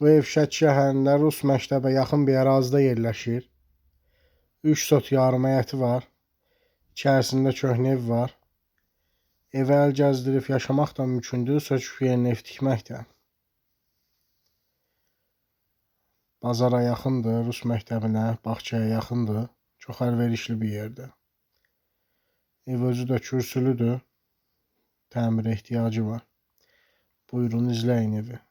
Bu ev Şəki şəhərində Rus məktəbə yaxın bir ərazidə yerləşir. 3 sot yarım həyəti var. İçərisində köhnə ev var. Evə əl gəzdirib yaşamaq da mümkündür, söküb yerinə ev tikmək də. Bazara yaxındır, Rus məktəbinə, bağçaya yaxındır. Çox əlverişli bir yerdə. Ev özü də kürsülüdür. Təmirə ehtiyacı var. Buyurun izləyin evi.